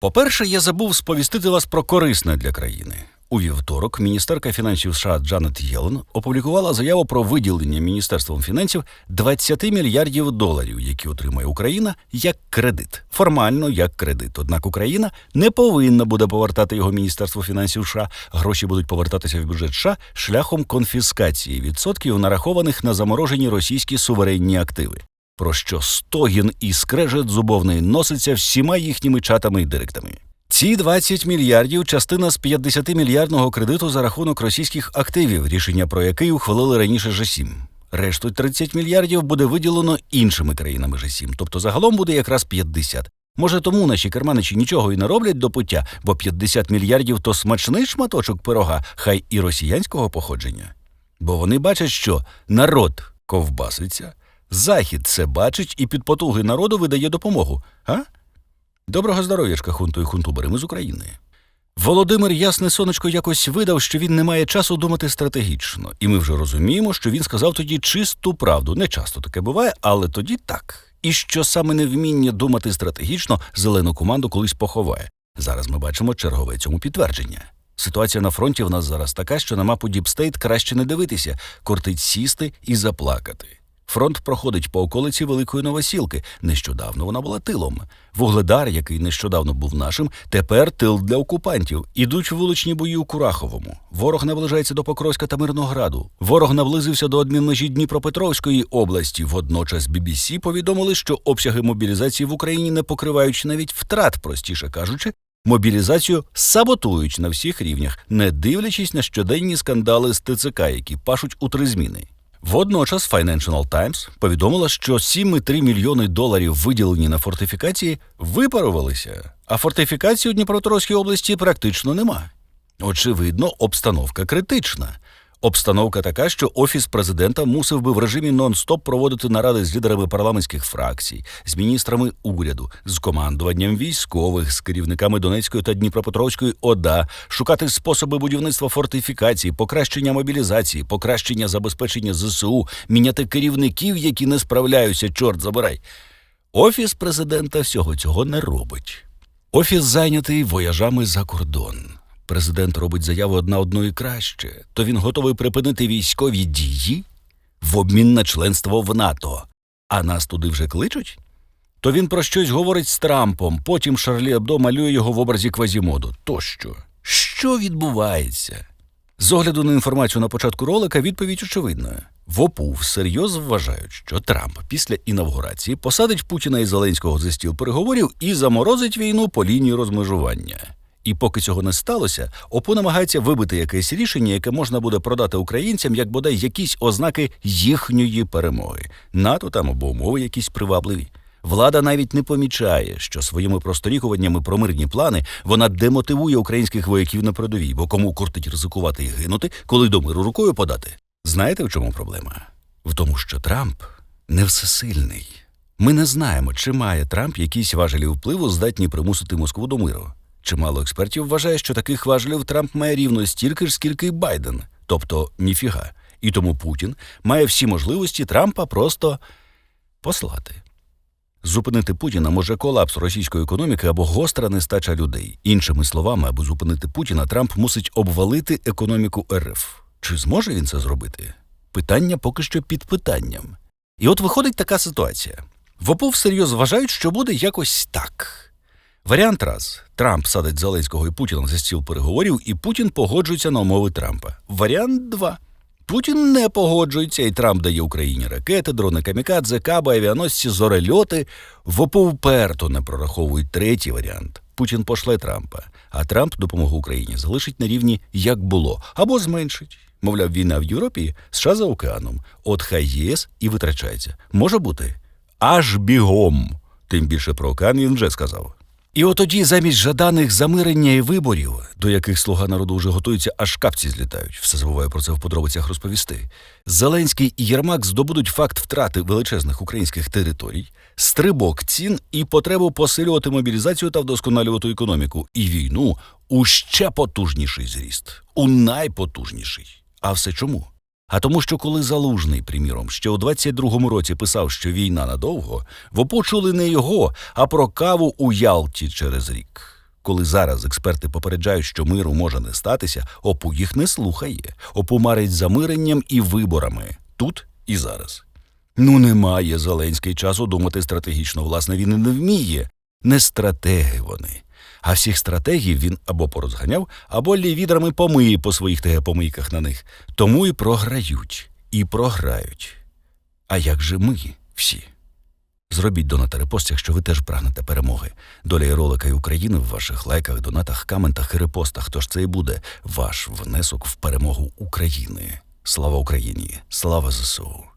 По-перше, я забув сповістити вас про корисне для країни. У вівторок міністерка фінансів США Джанет Єлен опублікувала заяву про виділення Міністерством фінансів 20 мільярдів доларів, які отримає Україна як кредит. Формально як кредит. Однак Україна не повинна буде повертати його Міністерство фінансів США. Гроші будуть повертатися в бюджет США шляхом конфіскації відсотків, нарахованих на заморожені російські суверенні активи. Про що стогін і скрежет зубовний носиться всіма їхніми чатами і директами. Ці 20 мільярдів частина з 50 мільярдного кредиту за рахунок російських активів, рішення про який ухвалили раніше Ж7. Решту 30 мільярдів буде виділено іншими країнами Ж7, тобто загалом буде якраз 50. Може, тому наші керманичі нічого і не роблять до пуття, бо 50 мільярдів то смачний шматочок пирога, хай і росіянського походження. Бо вони бачать, що народ ковбаситься, захід це бачить і під потуги народу видає допомогу. А? Доброго здоров'ячка, хунту і хунтубери, ми з України. Володимир Ясне Сонечко якось видав, що він не має часу думати стратегічно, і ми вже розуміємо, що він сказав тоді чисту правду. Не часто таке буває, але тоді так. І що саме невміння думати стратегічно зелену команду колись поховає. Зараз ми бачимо чергове цьому підтвердження. Ситуація на фронті в нас зараз така, що на мапу Діпстейт краще не дивитися, кортить сісти і заплакати. Фронт проходить по околиці Великої Новосілки. Нещодавно вона була тилом. Вугледар, який нещодавно був нашим, тепер тил для окупантів. Ідуть вуличні бої у Кураховому. Ворог наближається до Покровська та Мирнограду. Ворог наблизився до адмінмежі Дніпропетровської області. Водночас BBC повідомили, що обсяги мобілізації в Україні не покривають навіть втрат, простіше кажучи. Мобілізацію саботують на всіх рівнях, не дивлячись на щоденні скандали з ТЦК, які пашуть у три зміни. Водночас Financial Times повідомила, що 7,3 мільйони доларів, виділені на фортифікації, випарувалися, а фортифікації у Дніпропетровській області практично нема. Очевидно, обстановка критична. Обстановка така, що офіс президента мусив би в режимі нон-стоп проводити наради з лідерами парламентських фракцій, з міністрами уряду, з командуванням військових, з керівниками Донецької та Дніпропетровської ОДА, шукати способи будівництва фортифікацій, покращення мобілізації, покращення забезпечення ЗСУ, міняти керівників, які не справляються, чорт забирай. Офіс президента всього цього не робить. Офіс зайнятий вояжами за кордон. Президент робить заяву одна одної краще, то він готовий припинити військові дії в обмін на членство в НАТО. А нас туди вже кличуть? То він про щось говорить з Трампом, потім Шарлі Абдо малює його в образі квазімоду. Тощо, що відбувається? З огляду на інформацію на початку ролика відповідь очевидна. В ОПУ всерйоз вважають, що Трамп після інавгурації посадить Путіна і Зеленського за стіл переговорів і заморозить війну по лінії розмежування. І поки цього не сталося, ОПУ намагається вибити якесь рішення, яке можна буде продати українцям як бодай якісь ознаки їхньої перемоги. НАТО там або умови якісь привабливі. Влада навіть не помічає, що своїми просторікуваннями про мирні плани вона демотивує українських вояків на передовій, бо кому кортить ризикувати і гинути, коли до миру рукою подати. Знаєте, в чому проблема? В тому, що Трамп не всесильний. Ми не знаємо, чи має Трамп якісь важелі впливу, здатні примусити Москву до миру. Чимало експертів вважає, що таких важелів Трамп має рівно стільки ж, скільки й Байден, тобто ніфіга. І тому Путін має всі можливості Трампа просто послати. Зупинити Путіна може колапс російської економіки або гостра нестача людей. Іншими словами, аби зупинити Путіна, Трамп мусить обвалити економіку РФ. Чи зможе він це зробити? Питання поки що під питанням. І от виходить така ситуація. В ОПУ всерйоз вважають, що буде якось так. Варіант раз: Трамп садить Зеленського і Путіна за стіл переговорів, і Путін погоджується на умови Трампа. Варіант два. Путін не погоджується, і Трамп дає Україні ракети, дрони камікадзе, каби, авіаносці, зорельоти. В ОПУ не прораховують третій варіант. Путін пошле Трампа, а Трамп допомогу Україні залишить на рівні як було, або зменшить. Мовляв, війна в Європі, США за океаном. От хай ЄС і витрачається. Може бути аж бігом. Тим більше про океан він вже сказав. І от тоді замість жаданих замирення і виборів, до яких слуга народу вже готуються, аж капці злітають, все забуваю про це в подробицях розповісти. Зеленський і Єрмак здобудуть факт втрати величезних українських територій, стрибок цін і потребу посилювати мобілізацію та вдосконалювати економіку, і війну у ще потужніший зріст, у найпотужніший. А все чому? А тому, що коли залужний, приміром, ще у 22-му році писав, що війна надовго, ви почули не його, а про каву у Ялті через рік. Коли зараз експерти попереджають, що миру може не статися, ОПУ їх не слухає. ОПУ марить замиренням і виборами тут і зараз. Ну, немає Зеленський часу думати стратегічно. Власне, він і не вміє. Не стратеги вони. А всіх стратегів він або порозганяв, або лівідрами помиє по своїх ТГ-помийках на них. Тому і програють, і програють. А як же ми всі? Зробіть донат репост, якщо ви теж прагнете перемоги. Доля і ролика і України в ваших лайках, донатах, коментах і репостах. Тож це і буде ваш внесок в перемогу України. Слава Україні! Слава ЗСУ!